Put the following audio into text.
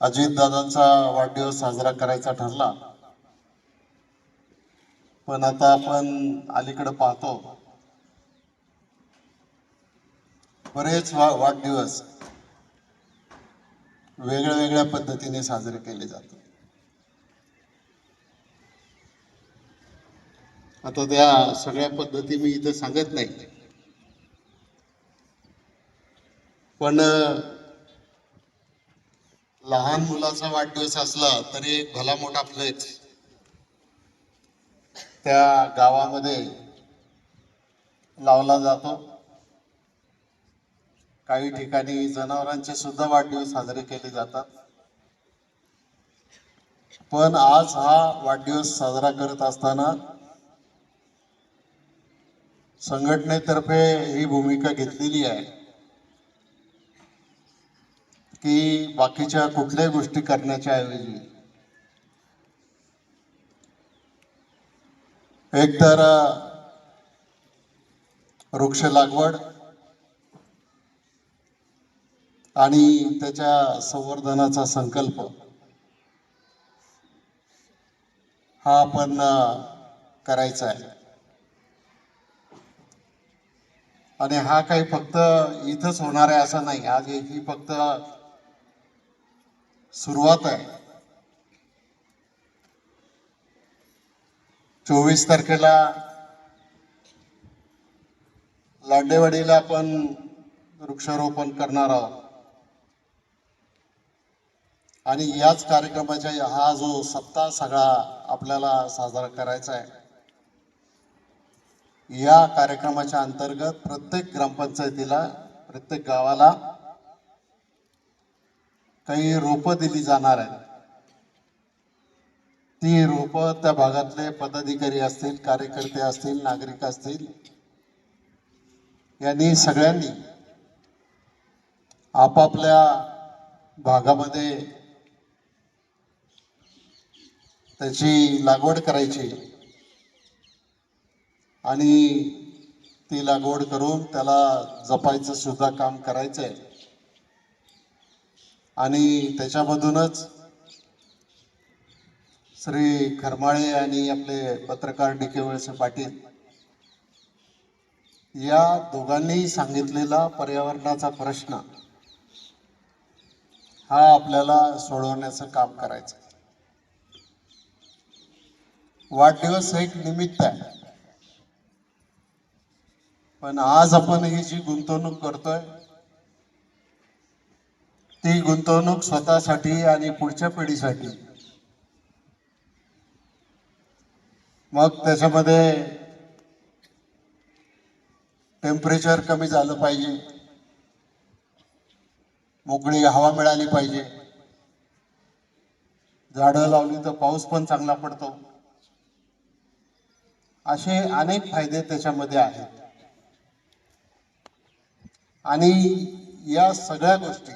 अजितदादांचा वाढदिवस साजरा करायचा ठरला. पण आता आपण अलीकडे पाहतो. बरेच वा वाढदिवस वेगळ्या वेगळ्या पद्धतीने साजरे केले जातात. आता त्या सगळ्या पद्धती मी इथं सांगत नाही. पण लहान मुलाचा वाढदिवस असला तरी एक भला मोठा फ्लेक्स त्या गावामध्ये लावला जातो. काही ठिकाणी जनावरांचे सुद्धा वाढदिवस साजरे केले जातात. पण आज हा वाढदिवस साजरा करत असताना संघटनेतर्फे ही भूमिका घेतलेली आहे. की बाकीच्या कुठल्याही गोष्टी करण्याच्या ऐवजी. एक तर वृक्ष लागवड आणि त्याच्या संवर्धनाचा संकल्प. हा आपण करायचा आहे. आणि हा काही फक्त इथंच होणार आहे असं नाही. आज ही फक्त सुरुवात आहे. चोवीस तारखेला लांडेवाडीला आपण वृक्षारोपण करणार आहोत. आणि याच कार्यक्रमाच्या हा जो सप्ताह सगळा आपल्याला साजरा करायचा आहे या कार्यक्रमाच्या अंतर्गत प्रत्येक ग्रामपंचायतीला प्रत्येक गावाला काही रोपं दिली जाणार आहेत. ती रोपं त्या भागातले पदाधिकारी असतील कार्यकर्ते असतील नागरिक असतील यांनी सगळ्यांनी आपापल्या भागामध्ये त्याची लागवड करायची आणि ती लागवड करून त्याला जपायचं सुद्धा काम करायचं आहे आणि त्याच्यामधूनच श्री खरमाळे आणि आपले पत्रकार डी के वळसे पाटील या दोघांनी सांगितलेला पर्यावरणाचा प्रश्न हा आपल्याला सोडवण्याचं काम करायचं. वाढदिवस एक निमित्त आहे. पण आज आपण ही जी गुंतवणूक करतोय ती गुंतवणूक स्वतःसाठी आणि पुढच्या पिढीसाठी. मग त्याच्यामध्ये टेम्परेचर कमी झालं पाहिजे. मोकळी हवा मिळाली पाहिजे. झाडं लावली तर पाऊस पण चांगला पडतो. असे अनेक फायदे त्याच्यामध्ये आहेत. आणि या सगळ्या गोष्टी